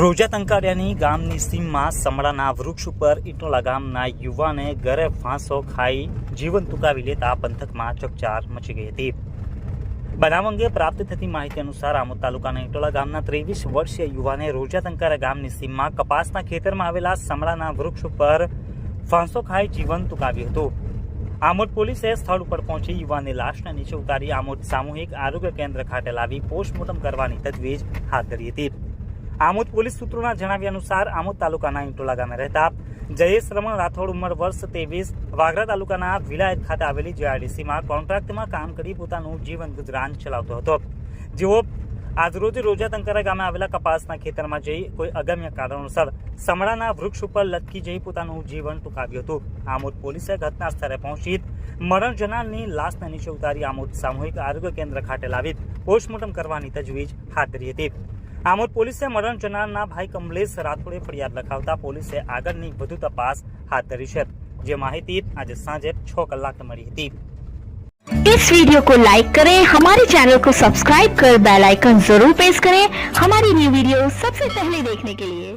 રોજા તંકારિયાની ગામની સીમમાં સમડાના વૃક્ષ ઉપર ઇટોલા ગામના યુવાને ઘરે ફાંસો ખાઈ જીવન ટૂંકાવી લેતા પંથકમાં ચકચાર મચી ગઈ હતી. બનાવ અંગે પ્રાપ્ત થતી માહિતી અનુસાર આમોદ તાલુકાના ઇટોલા ગામના ત્રેવીસ વર્ષીય યુવાને રોજા તંકારા ગામની સીમમાં કપાસના ખેતરમાં આવેલા સમડાના વૃક્ષ ઉપર ફાંસો ખાઈ જીવન ટૂંકાવ્યું હતું. આમોદ પોલીસે સ્થળ ઉપર પહોંચી યુવાનની લાશને નીચે ઉતારી આમોદ સામૂહિક આરોગ્ય કેન્દ્ર ખાતે લાવી પોસ્ટમોર્ટમ કરવાની તજવીજ હાથ ધરી હતી. આમોદ પોલીસ સૂત્રોના જણાવ્યા અનુસાર આમોદ તાલુકાના ઇન્ટોલા ગામે રહેતા જયેશ રમણ રાઠોડ ઉંમર વર્ષ ત્રેવીસ, વાગરા તાલુકાના વિલાયત ખાતે આવેલી જેઆરડીસીમાં કોન્ટ્રાક્ટમાં કામ કરી પોતાનું જીવન ગુજરાન ચલાવતો હતો. જેઓ આજરોજ રોજા તંકરા ગામે આવેલા કપાસના ખેતરમાં જઈ કોઈ અગમ્ય કારણોસર સમડાના વૃક્ષ ઉપર લટકી જઈ પોતાનું જીવન ટૂંકાવ્યું હતું. આમોદ પોલીસે ઘટના સ્થળે પહોંચી મરણ જનારની લાશને નીચે ઉતારી આમોદ સામૂહિક આરોગ્ય કેન્દ્ર ખાતે લાવી પોસ્ટમોર્ટમ કરવાની તજવીજ હાથ ધરી હતી. આમોદ પોલીસે મરણ જનારના ભાઈ કમલેશ રાઠોડે ફરિયાદ લખાવતા પોલીસે આગળની વધુ તપાસ હાથ ધરી છે જે માહિતી આજે સાંજે છ કલાકે મળી હતી इस वीडियो को लाइक करें हमारे चैनल को सब्सक्राइब कर बेल आइकन जरूर प्रेस करें हमारी न्यू वीडियो सबसे पहले देखने के लिए